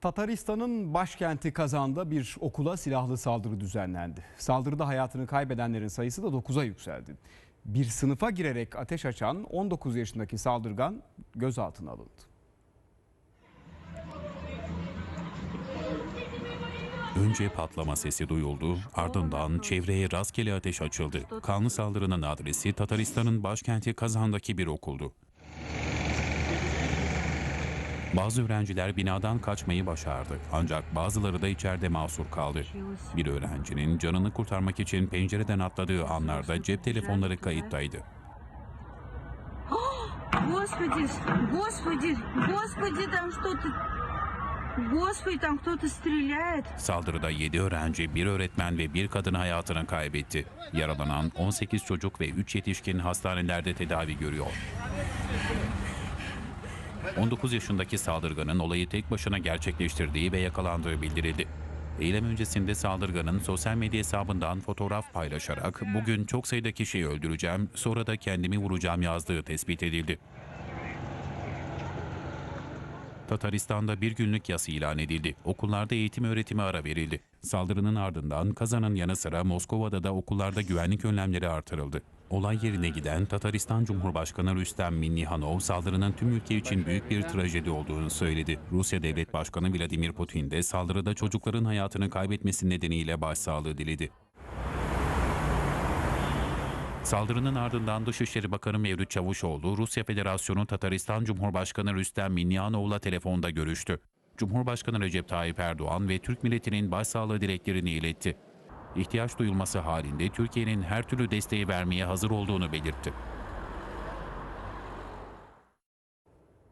Tataristan'ın başkenti Kazan'da bir okula silahlı saldırı düzenlendi. Saldırıda hayatını kaybedenlerin sayısı da 9'a yükseldi. Bir sınıfa girerek ateş açan 19 yaşındaki saldırgan gözaltına alındı. Önce patlama sesi duyuldu, ardından çevreye rastgele ateş açıldı. Kanlı saldırının adresi Tataristan'ın başkenti Kazan'daki bir okuldu. Bazı öğrenciler binadan kaçmayı başardı ancak bazıları da içeride mahsur kaldı. Bir öğrencinin canını kurtarmak için pencereden atladığı anlarda cep telefonları kayıttaydı. Господи, господи, господи, там что-то... Господи, там кто-то стреляет. Saldırıda 7 öğrenci, bir öğretmen ve bir kadın hayatını kaybetti. Yaralanan 18 çocuk ve 3 yetişkin hastanelerde tedavi görüyor. 19 yaşındaki saldırganın olayı tek başına gerçekleştirdiği ve yakalandığı bildirildi. Eylem öncesinde saldırganın sosyal medya hesabından fotoğraf paylaşarak bugün çok sayıda kişiyi öldüreceğim, sonra da kendimi vuracağım yazdığı tespit edildi. Tataristan'da bir günlük yas ilan edildi. Okullarda eğitim öğretime ara verildi. Saldırının ardından Kazan'ın yanı sıra Moskova'da da okullarda güvenlik önlemleri artırıldı. Olay yerine giden Tataristan Cumhurbaşkanı Rüstem Minnihanov saldırının tüm ülke için büyük bir trajedi olduğunu söyledi. Rusya Devlet Başkanı Vladimir Putin de saldırıda çocukların hayatını kaybetmesi nedeniyle başsağlığı diledi. Saldırının ardından Dışişleri Bakanı Mevlüt Çavuşoğlu, Rusya Federasyonu Tataristan Cumhurbaşkanı Rüstem Minnihanov'la telefonda görüştü. Cumhurbaşkanı Recep Tayyip Erdoğan ve Türk milletinin başsağlığı dileklerini iletti. İhtiyaç duyulması halinde Türkiye'nin her türlü desteği vermeye hazır olduğunu belirtti.